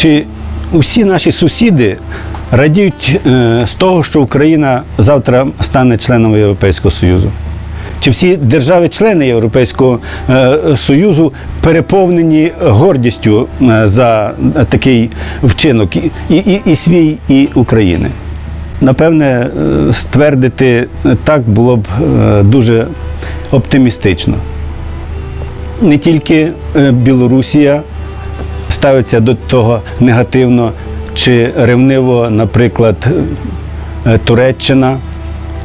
Чи усі наші сусіди радіють е, з того, що Україна завтра стане членом Європейського Союзу? Чи всі держави-члени Європейського е, Союзу переповнені гордістю е, за такий вчинок і, і, і свій, і України? Напевне, ствердити так було б дуже оптимістично. Не тільки Білорусія ставиться до того негативно чи ревниво, наприклад, е, Туреччина.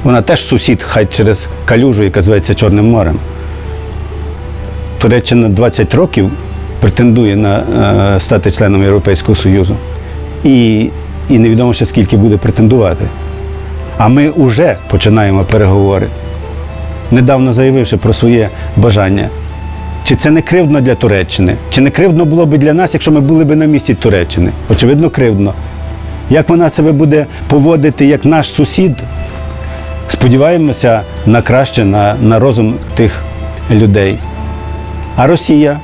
Вона теж сусід, хай через калюжу, яка зветься Чорним морем. Туреччина 20 років претендує на е, стати членом Європейського Союзу. І, і невідомо ще скільки буде претендувати. А ми вже починаємо переговори, недавно заявивши про своє бажання. Чи це не кривдно для Туреччини? Чи не кривдно було б для нас, якщо ми були б на місці Туреччини? Очевидно, кривдно. Як вона себе буде поводити як наш сусід? Сподіваємося на краще, на, на розум тих людей. А Росія?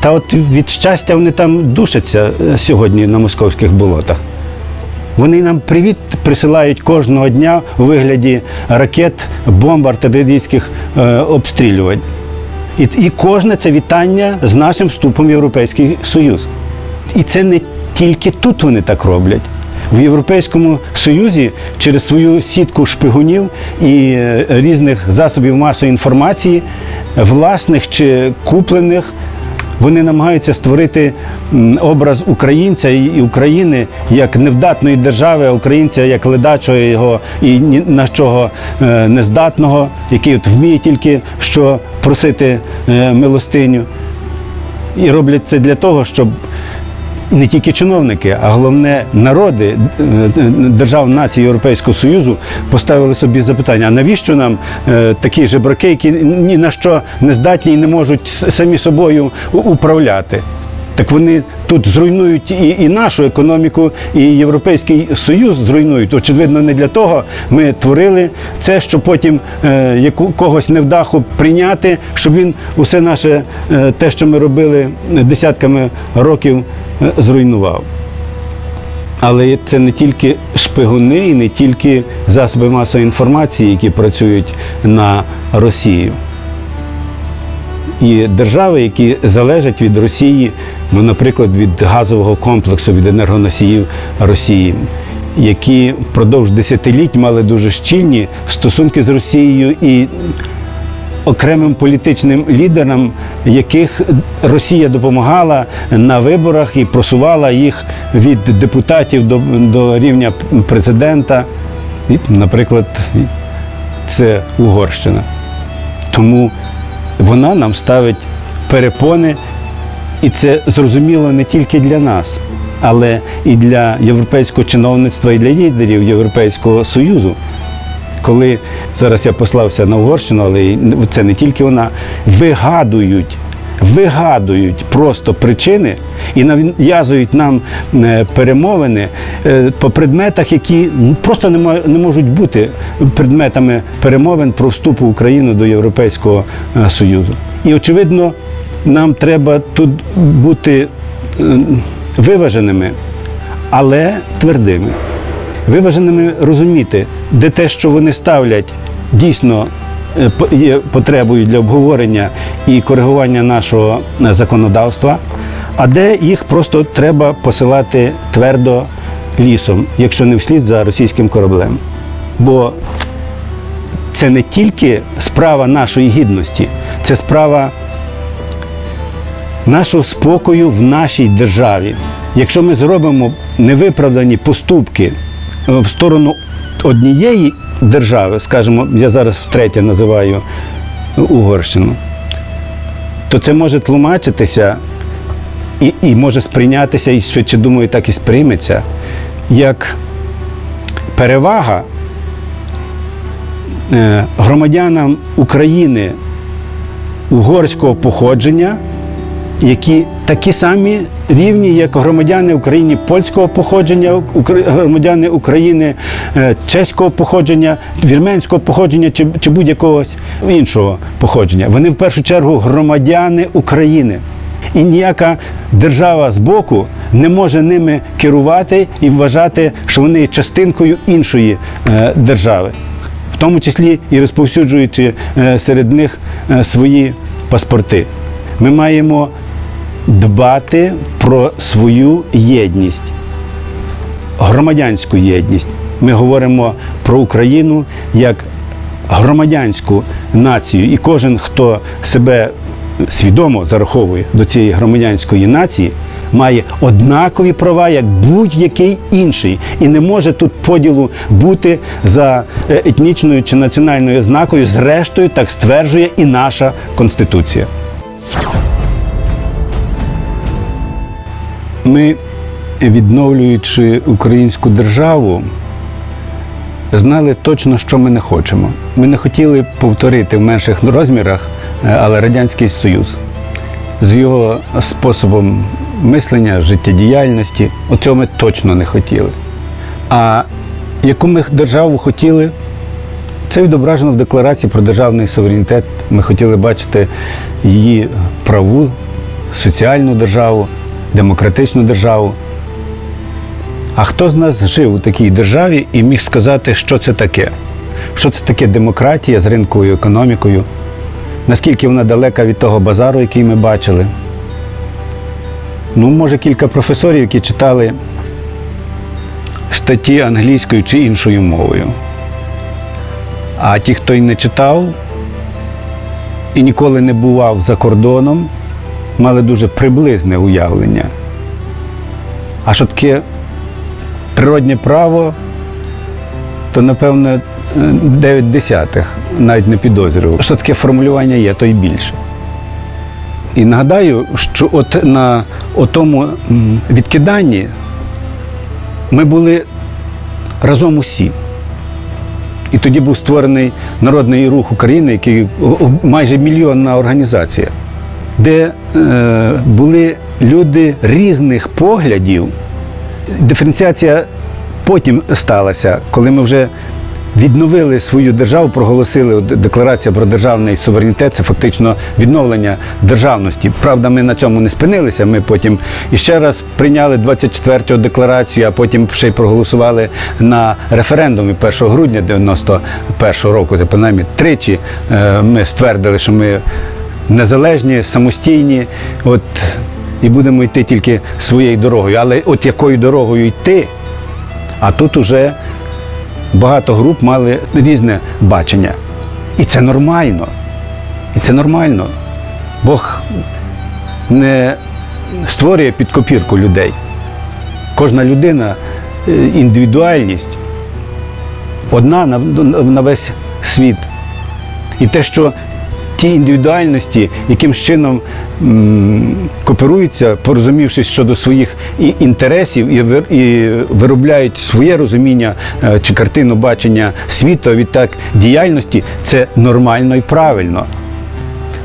Та от від щастя вони там душаться е, сьогодні на московських болотах. Вони нам привіт присилають кожного дня у вигляді ракет, бомб, артилерійських е, обстрілювань. І, і кожне це вітання з нашим вступом в Європейський Союз. І це не тільки тут вони так роблять. В Європейському Союзі через свою сітку шпигунів і е, різних засобів масової інформації, власних чи куплених, вони намагаються створити образ українця і України як невдатної держави, а українця як ледачого його і ні на чого е, нездатного, який от вміє тільки що просити е, милостиню. І роблять це для того, щоб не тільки чиновники, а головне народи е, е, держав націй Європейського Союзу поставили собі запитання: а навіщо нам е, такі жебраки, які ні на що не здатні і не можуть самі собою управляти? Так вони тут зруйнують і, і нашу економіку, і Європейський Союз зруйнують. Очевидно, не для того ми творили це, щоб потім е, яку, когось невдаху прийняти, щоб він усе наше е, те, що ми робили десятками років, е, зруйнував. Але це не тільки шпигуни і не тільки засоби масової інформації, які працюють на Росію. І держави, які залежать від Росії, ну, наприклад, від газового комплексу, від енергоносіїв Росії, які впродовж десятиліть мали дуже щільні стосунки з Росією і окремим політичним лідерам, яких Росія допомагала на виборах і просувала їх від депутатів до, до рівня президента. Наприклад, це Угорщина. Тому вона нам ставить перепони, і це зрозуміло не тільки для нас, але і для європейського чиновництва, і для лідерів Європейського Союзу. Коли зараз я послався на Угорщину, але це не тільки вона, вигадують, вигадують просто причини і нав'язують нам е, перемовини е, по предметах, які просто не можуть бути предметами перемовин про вступ України до Європейського е, Союзу. І очевидно, нам треба тут бути виваженими, але твердими виваженими розуміти, де те, що вони ставлять, дійсно є потребою для обговорення і коригування нашого е, законодавства, а де їх просто треба посилати твердо лісом, якщо не вслід за російським кораблем. Бо це не тільки справа нашої гідності, це справа нашого спокою в нашій державі. Якщо ми зробимо невиправдані поступки е, в сторону однієї держави, скажімо, я зараз втретє називаю Угорщину, то це може тлумачитися і, і може сприйнятися, і швидше думаю, так і сприйметься, як перевага е, громадянам України угорського походження, які такі самі рівні, як громадяни України польського походження, громадяни України е, чеського походження, вірменського походження чи, чи будь-якого іншого походження. Вони в першу чергу громадяни України. і ніяка держава з боку не може ними керувати і вважати, що вони частинкою іншої е, держави, в тому числі і розповсюджуючи е, серед них свої паспорти. Ми маємо дбати про свою єдність громадянську єдність. Ми говоримо про Україну як громадянську націю, і кожен, хто себе свідомо зараховує до цієї громадянської нації, має однакові права, як будь-який інший, і не може тут поділу бути за е, етнічною чи національною ознакою. Зрештою, так стверджує і наша конституція. Ми, відновлюючи українську державу, знали точно, що ми не хочемо. Ми не хотіли повторити в менших розмірах, е, але Радянський Союз з його способом мислення, життєдіяльності, оцього ми точно не хотіли. А яку ми державу хотіли, це відображено в декларації про державний суверенітет. Ми хотіли бачити її праву, соціальну державу, демократичну державу. А хто з нас жив у такій державі і міг сказати, що це таке? Що це таке демократія з ринковою економікою? Наскільки вона далека від того базару, який ми бачили? Ну, може, кілька професорів, які читали статті англійською чи іншою мовою. А ті, хто й не читав і ніколи не бував за кордоном, мали дуже приблизне уявлення. А що таке природнє право, то, напевно, 9 десятих навіть не підозрював. Що таке формулювання є, то й більше. І нагадаю, що от на тому відкиданні ми були разом усі. І тоді був створений Народний рух України, який майже мільйонна організація, де е, були люди різних поглядів. Диференціація потім сталася, коли ми вже відновили свою державу, проголосили декларація про державний суверенітет, це фактично відновлення державності. Правда, ми на цьому не спинилися. Ми потім іще раз прийняли 24-го декларацію, а потім ще й проголосували на референдумі 1 грудня 91-го року. Це принаймні тричі е, ми ствердили, що ми незалежні, самостійні. От і будемо йти тільки своєю дорогою. Але от якою дорогою йти, а тут уже багато груп мали різне бачення. І це нормально. І це нормально. Бог не створює під копірку людей. Кожна людина е, індивідуальність одна на, весь світ. І те, що ті індивідуальності якимсь чином кооперуються, порозумівшись щодо своїх і інтересів, і, виробляють своє розуміння е, чи картину бачення світу, відтак діяльності, це нормально і правильно.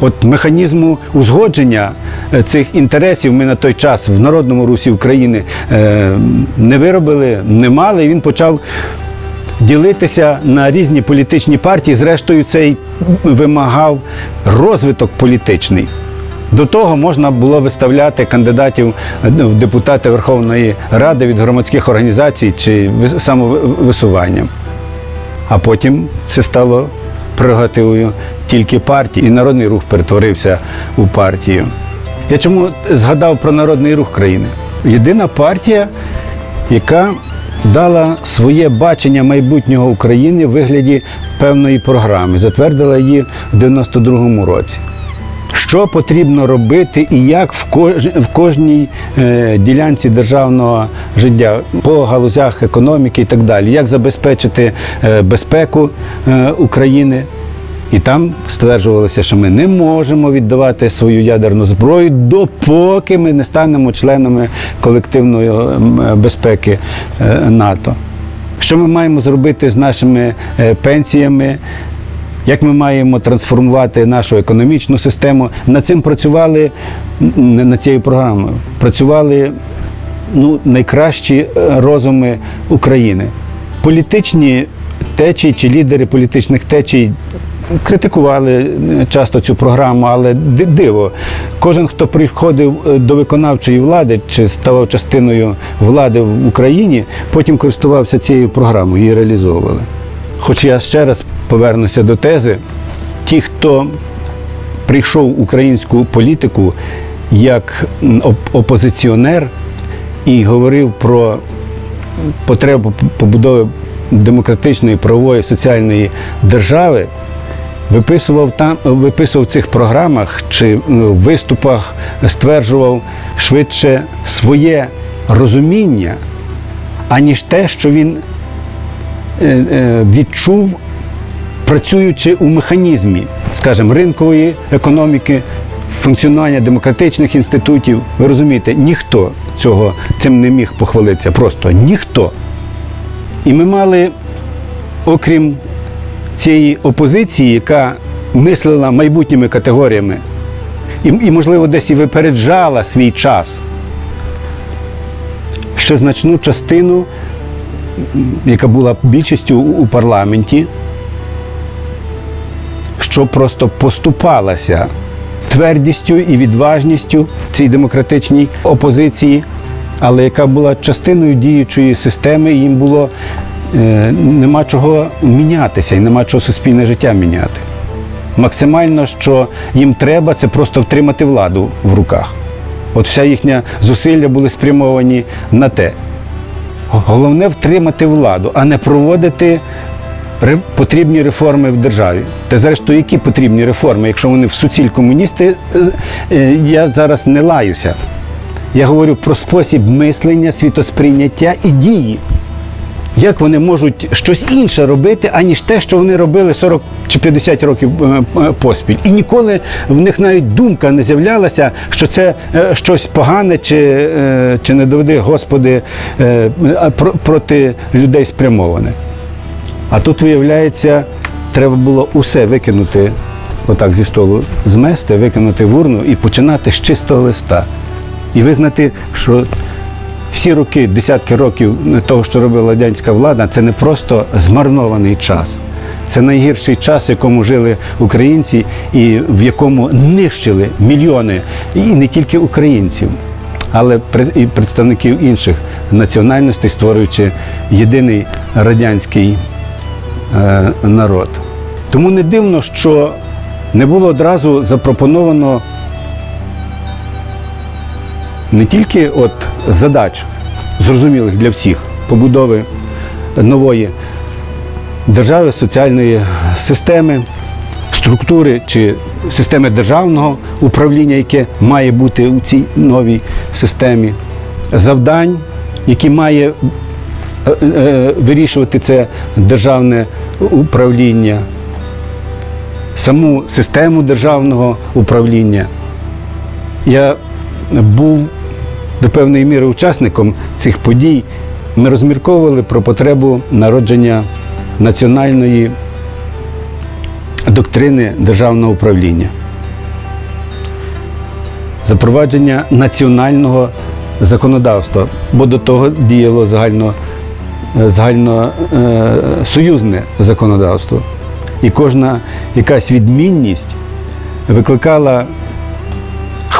От механізму узгодження е, цих інтересів ми на той час в Народному Русі України е, не виробили, не мали, і він почав ділитися на різні політичні партії. Зрештою, цей вимагав розвиток політичний. До того можна було виставляти кандидатів е, в депутати Верховної Ради від громадських організацій чи ви- самовисуванням. А потім це стало прерогативою тільки партії, і народний рух перетворився у партію. Я чому згадав про народний рух країни? Єдина партія, яка дала своє бачення майбутнього України в вигляді певної програми, затвердила її в 92-му році. Що потрібно робити і як в, кож... в кожній е, ділянці державного життя по галузях економіки і так далі, як забезпечити е, безпеку е, України. І там стверджувалося, що ми не можемо віддавати свою ядерну зброю, допоки ми не станемо членами колективної безпеки е, НАТО. Що ми маємо зробити з нашими е, пенсіями? Як ми маємо трансформувати нашу економічну систему? Над цим працювали над цією програмою. Працювали ну, найкращі е, розуми України. Політичні течії чи лідери політичних течій критикували е, часто цю програму, але диво. Кожен, хто приходив е, до виконавчої влади чи ставав частиною влади в Україні, потім користувався цією програмою, її реалізовували. Хоч я ще раз повернуся до тези, ті, хто прийшов в українську політику як опозиціонер і говорив про потребу побудови демократичної, правової, соціальної держави, виписував там, виписував в цих програмах чи виступах, стверджував швидше своє розуміння, аніж те, що він е, е, відчув, працюючи у механізмі, скажімо, ринкової економіки, функціонування демократичних інститутів. Ви розумієте, ніхто цього цим не міг похвалитися, просто ніхто. І ми мали, окрім цієї опозиції, яка мислила майбутніми категоріями, і, і можливо, десь і випереджала свій час, ще значну частину, яка була більшістю у парламенті, що просто поступалася твердістю і відважністю цій демократичній опозиції, але яка була частиною діючої системи, їм було нема чого мінятися і нема чого суспільне життя міняти. Максимально, що їм треба, це просто втримати владу в руках. От вся їхня зусилля були спрямовані на те. Головне втримати владу, а не проводити потрібні реформи в державі. Та зрештою, які потрібні реформи, якщо вони в суціль комуністи, е, е, я зараз не лаюся. Я говорю про спосіб мислення, світосприйняття і дії. Як вони можуть щось інше робити, аніж те, що вони робили 40 чи 50 років е, е, поспіль. І ніколи в них навіть думка не з'являлася, що це е, щось погане, чи, чи не доведи, Господи, проти людей спрямоване. А тут, виявляється, треба було усе викинути отак зі столу, змести, викинути в урну і починати з чистого листа. І визнати, що всі роки, десятки років того, що робила радянська влада, це не просто змарнований час. Це найгірший час, в якому жили українці, і в якому нищили мільйони, і не тільки українців, але і представників інших національностей, створюючи єдиний радянський е, народ. Тому не дивно, що не було одразу запропоновано не тільки от задач, зрозумілих для всіх, побудови нової держави, соціальної системи, структури чи системи державного управління, яке має бути у цій новій системі, завдань, які має е, е, вирішувати це державне управління, саму систему державного управління. Я був до певної міри учасником цих подій. Ми розмірковували про потребу народження національної доктрини державного управління, запровадження національного законодавства, бо до того діяло загально, загальносоюзне законодавство. І кожна якась відмінність викликала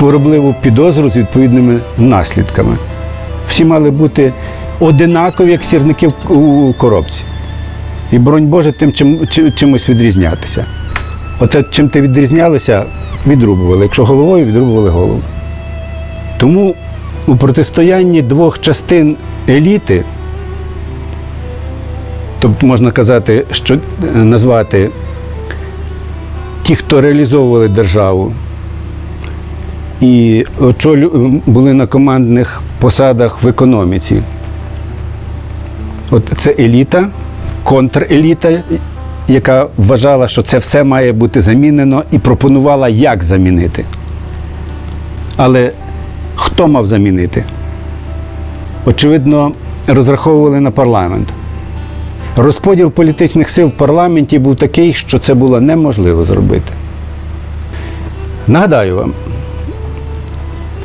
хворобливу підозру з відповідними наслідками. Всі мали бути одинакові, як сірники у коробці. І боронь Боже, тим чим, чи- чимось відрізнятися. Оце чим ти відрізнялися, відрубували. Якщо головою, відрубували голову. Тому у протистоянні двох частин еліти, тобто можна казати, що е, назвати ті, хто реалізовували державу, і очолю були на командних посадах в економіці. От це еліта, контреліта, яка вважала, що це все має бути замінено і пропонувала, як замінити. Але хто мав замінити? Очевидно, розраховували на парламент. Розподіл політичних сил в парламенті був такий, що це було неможливо зробити. Нагадаю вам,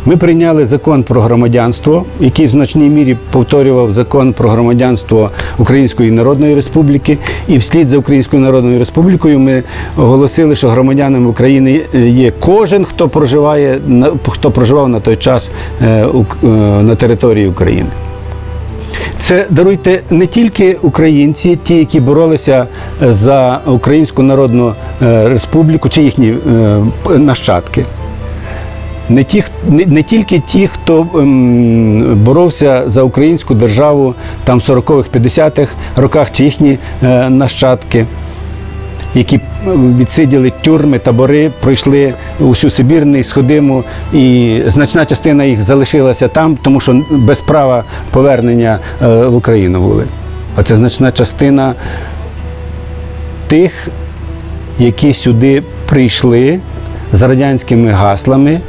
Ми прийняли закон про громадянство, який в значній мірі повторював закон про громадянство Української Народної Республіки. І вслід за Українською Народною Республікою ми оголосили, що громадянами України є кожен, хто проживає хто проживав на той час е, е, на території України. Це даруйте не тільки українці, ті, які боролися за Українську Народну е, Республіку, чи їхні е, нащадки. Не, ті, не, не тільки ті, хто ем, боровся за українську державу там в 40-х, 50-х роках, чи їхні е, нащадки, які е, відсиділи тюрми, табори, пройшли усю Сибірний, Сходиму, і значна частина їх залишилася там, тому що без права повернення е, в Україну були. А це значна частина тих, які сюди прийшли з радянськими гаслами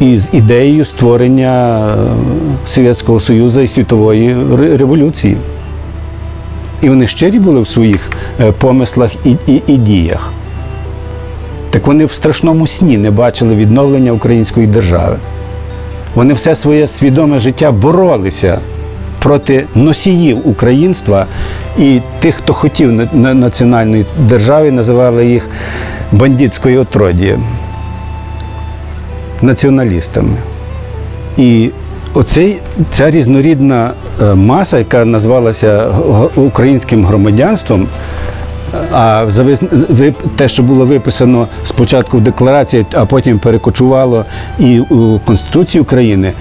і з ідеєю створення е, Совєтського Союзу і світової революції. І вони щирі були в своїх е, помислах і, і, і діях. Так вони в страшному сні не бачили відновлення української держави. Вони все своє свідоме життя боролися проти носіїв українства і тих, хто хотів на- національної держави, називали їх бандитською отродією, націоналістами. І оцей, ця різнорідна е, маса, яка назвалася українським громадянством, а те, що було виписано спочатку в декларації, а потім перекочувало і у Конституції України,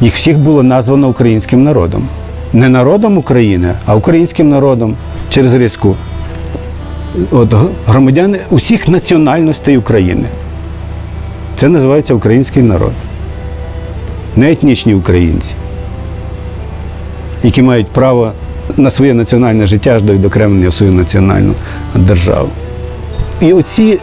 їх всіх було названо українським народом. Не народом України, а українським народом через риску. От громадяни усіх національностей України. Це називається український народ. Не етнічні українці, які мають право на своє національне життя аж до відокремлення свою національну державу. І оці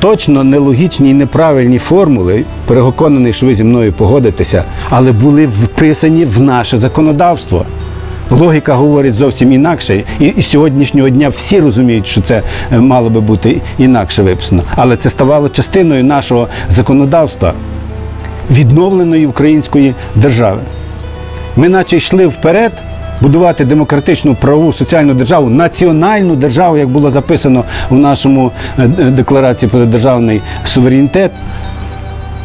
точно нелогічні і неправильні формули, переконаний, що ви зі мною погодитеся, але були вписані в наше законодавство. Логіка говорить зовсім інакше, і, з сьогоднішнього дня всі розуміють, що це е, мало би бути інакше виписано. Але це ставало частиною нашого законодавства відновленої української держави. Ми наче йшли вперед будувати демократичну правову соціальну державу, національну державу, як було записано в нашому е, декларації про державний суверенітет.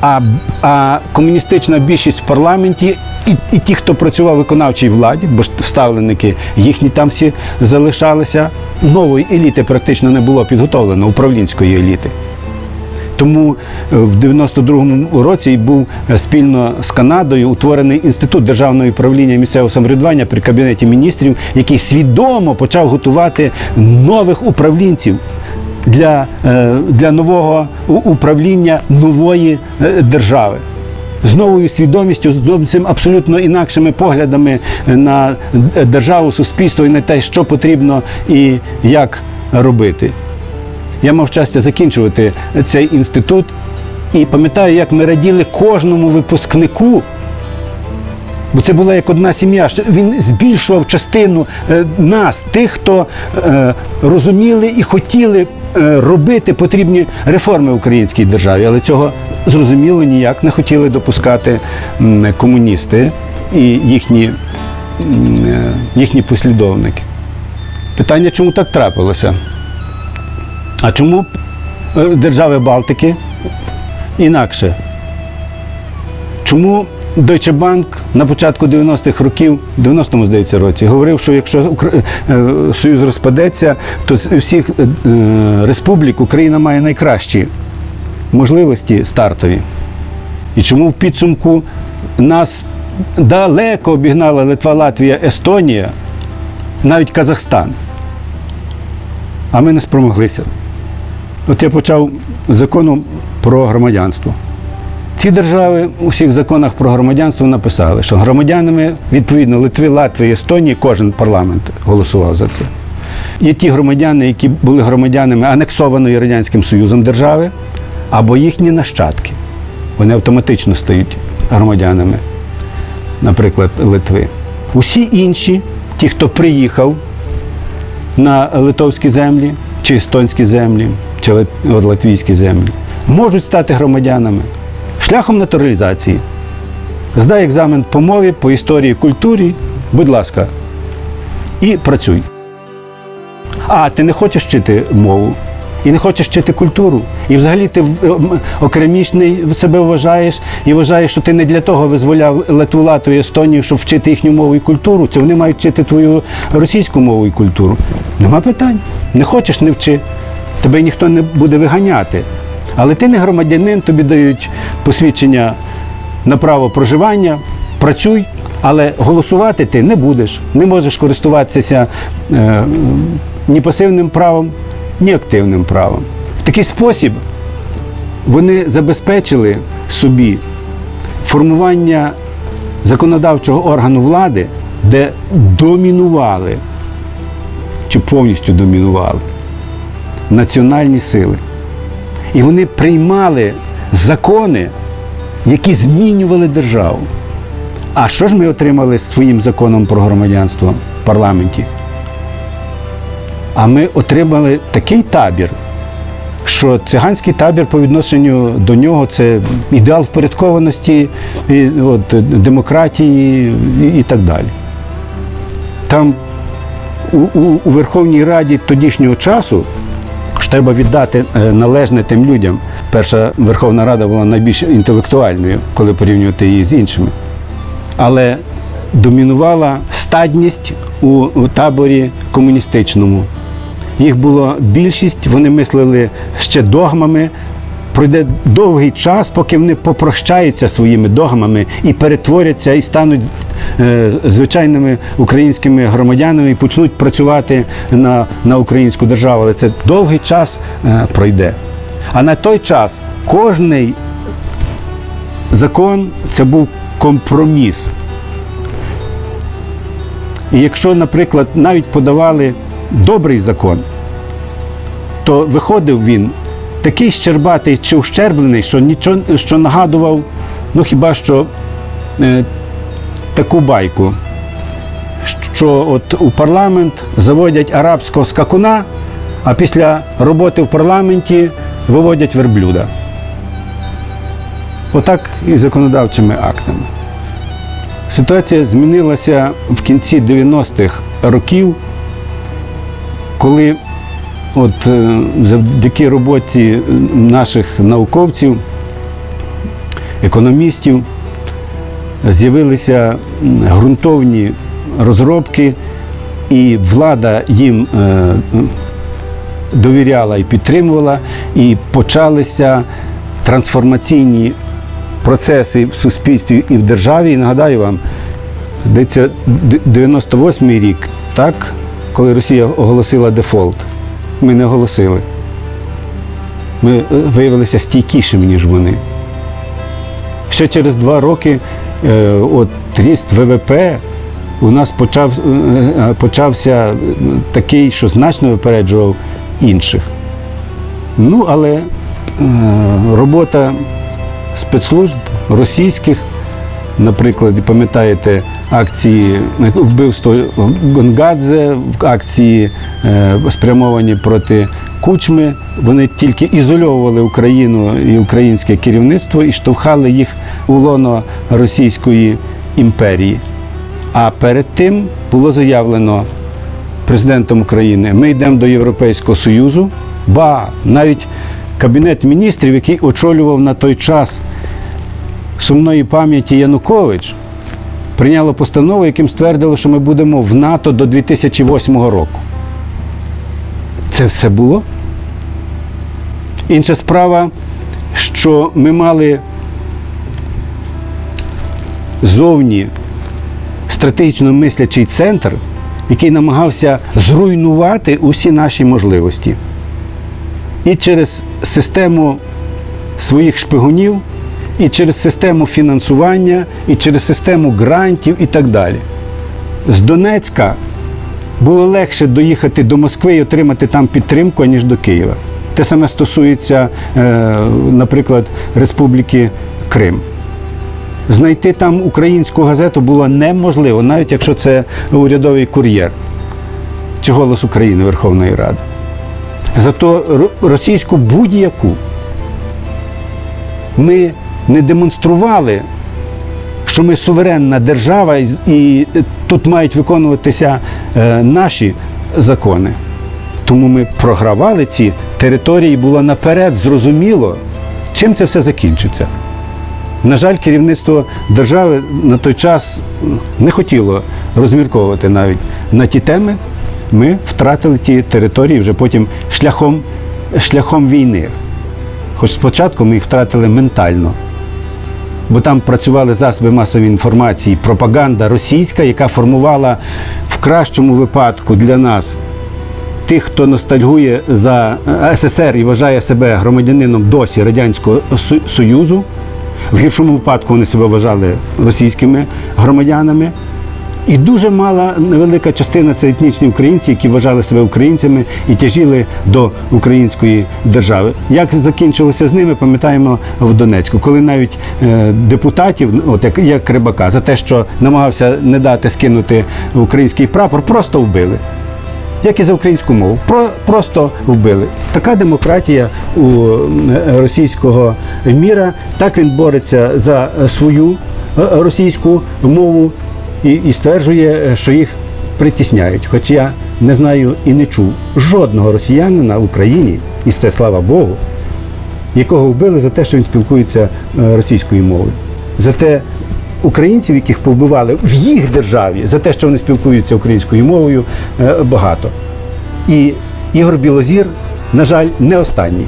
А, а комуністична більшість в парламенті і, і ті, хто працював в виконавчій владі, бо ставленики їхні там всі залишалися. Нової еліти практично не було підготовлено, управлінської еліти. Тому е, в 92-му році був е, спільно з Канадою утворений інститут державного управління місцевого самоврядування при кабінеті міністрів, який свідомо почав готувати нових управлінців для, е, для нового управління нової держави. З новою свідомістю, з зовсім абсолютно інакшими поглядами на державу, суспільство і на те, що потрібно і як робити. Я мав щастя закінчувати цей інститут і пам'ятаю, як ми раділи кожному випускнику. Бо це була як одна сім'я. Він збільшував частину е, нас, тих, хто е, розуміли і хотіли е, робити потрібні реформи в українській державі, але цього зрозуміло ніяк не хотіли допускати комуністи і їхні, їхні послідовники. Питання, чому так трапилося? А чому держави Балтики інакше? Чому Deutsche Bank на початку 90-х років, 90-му, здається, році, говорив, що якщо е, Союз розпадеться, то з всіх е, республік Україна має найкращі можливості стартові. І чому в підсумку нас далеко обігнала Литва, Латвія, Естонія, навіть Казахстан. А ми не спромоглися. От я почав з закону про громадянство. Ці держави у всіх законах про громадянство написали, що громадянами відповідно Литви, Латвії, Естонії, кожен парламент голосував за це. Є ті громадяни, які були громадянами анексованої Радянським Союзом держави, або їхні нащадки. Вони автоматично стають громадянами, наприклад, Литви. Усі інші, ті, хто приїхав на литовські землі, чи естонські землі, чи латвійські землі, можуть стати громадянами. Шляхом натуралізації. Здай екзамен по мові, по історії, культурі, будь ласка, і працюй. А ти не хочеш вчити мову, і не хочеш вчити культуру. І взагалі ти е, окремішний себе вважаєш і вважаєш, що ти не для того визволяв Литву, Латвію, Естонію, щоб вчити їхню мову і культуру. Це вони мають вчити твою російську мову і культуру. Нема питань. Не хочеш, не вчи. Тебе ніхто не буде виганяти. Але ти не громадянин, тобі дають посвідчення на право проживання, працюй, але голосувати ти не будеш, не можеш користуватися е, ні пасивним правом, ні активним правом. В такий спосіб вони забезпечили собі формування законодавчого органу влади, де домінували чи повністю домінували національні сили. І вони приймали закони, які змінювали державу. А що ж ми отримали своїм законом про громадянство в парламенті? А ми отримали такий табір, що циганський табір по відношенню до нього це ідеал впорядкованості, і, от, демократії і, і так далі. Там у, у, у Верховній Раді тодішнього часу ж треба віддати е, належне тим людям. Перша Верховна Рада була найбільш інтелектуальною, коли порівнювати її з іншими. Але домінувала стадність у, таборі комуністичному. Їх було більшість, вони мислили ще догмами. Пройде довгий час, поки вони попрощаються своїми догмами і перетворяться і стануть е, звичайними українськими громадянами і почнуть працювати на, на українську державу. Але це довгий час е, пройде. А на той час кожний закон це був компроміс. І якщо, наприклад, навіть подавали добрий закон, то виходив він такий щербатий чи ущерблений, що нічого, що нагадував, ну хіба що е, таку байку, що от у парламент заводять арабського скакуна, а після роботи в парламенті виводять верблюда. Отак і законодавчими актами. Ситуація змінилася в кінці 90-х років, коли от е, завдяки роботі наших науковців, економістів, з'явилися ґрунтовні розробки, і влада їм е, довіряла і підтримувала, і почалися трансформаційні процеси в суспільстві і в державі. І нагадаю вам, здається, 98-й рік, так, коли Росія оголосила дефолт. Ми не оголосили. Ми е, виявилися стійкішими, ніж вони. Ще через два роки е, от, ріст ВВП у нас почав, е, почався такий, що значно випереджував інших. Ну, але е, робота спецслужб російських, наприклад, пам'ятаєте акції вбивство Гонгадзе, акції е, спрямовані проти Кучми. Вони тільки ізольовували Україну і українське керівництво і штовхали їх у лоно Російської імперії. А перед тим було заявлено президентом України, ми йдемо до Європейського Союзу, ба навіть Кабінет міністрів, який очолював на той час сумної пам'яті Янукович, прийняло постанову, яким ствердило, що ми будемо в НАТО до 2008 року. Це все було. Інша справа, що ми мали зовні стратегічно мислячий центр, який намагався зруйнувати усі наші можливості. І через систему своїх шпигунів, і через систему фінансування, і через систему грантів і так далі. З Донецька було легше доїхати до Москви і отримати там підтримку, ніж до Києва. Те саме стосується, е, наприклад, Республіки Крим. Знайти там українську газету було неможливо, навіть якщо це урядовий кур'єр чи голос України Верховної Ради. Зато російську будь-яку ми не демонстрували, що ми суверенна держава, і, тут мають виконуватися е, наші закони. Тому ми програвали ці території, було наперед зрозуміло, чим це все закінчиться. На жаль, керівництво держави на той час не хотіло розмірковувати навіть на ті теми. Ми втратили ті території вже потім шляхом, шляхом війни. Хоч спочатку ми їх втратили ментально, бо там працювали засоби масової інформації, пропаганда російська, яка формувала в кращому випадку для нас тих, хто ностальгує за е, СССР і вважає себе громадянином досі Радянського Союзу. В гіршому випадку вони себе вважали російськими громадянами. І дуже мала невелика частина це етнічні українці, які вважали себе українцями і тяжіли до української держави. Як закінчилося з ними, пам'ятаємо в Донецьку, коли навіть е, депутатів, от як, як Рибака, за те, що намагався не дати скинути український прапор, просто вбили як і за українську мову. Про, просто вбили. Така демократія у е, російського міра. Так він бореться за свою е, російську мову і, і стверджує, що їх притісняють. Хоч я не знаю і не чув жодного росіянина в Україні, і це слава Богу, якого вбили за те, що він спілкується е, російською мовою. За те, українців, яких повбивали в їх державі, за те, що вони спілкуються українською мовою, багато. І Ігор Білозір, на жаль, не останній.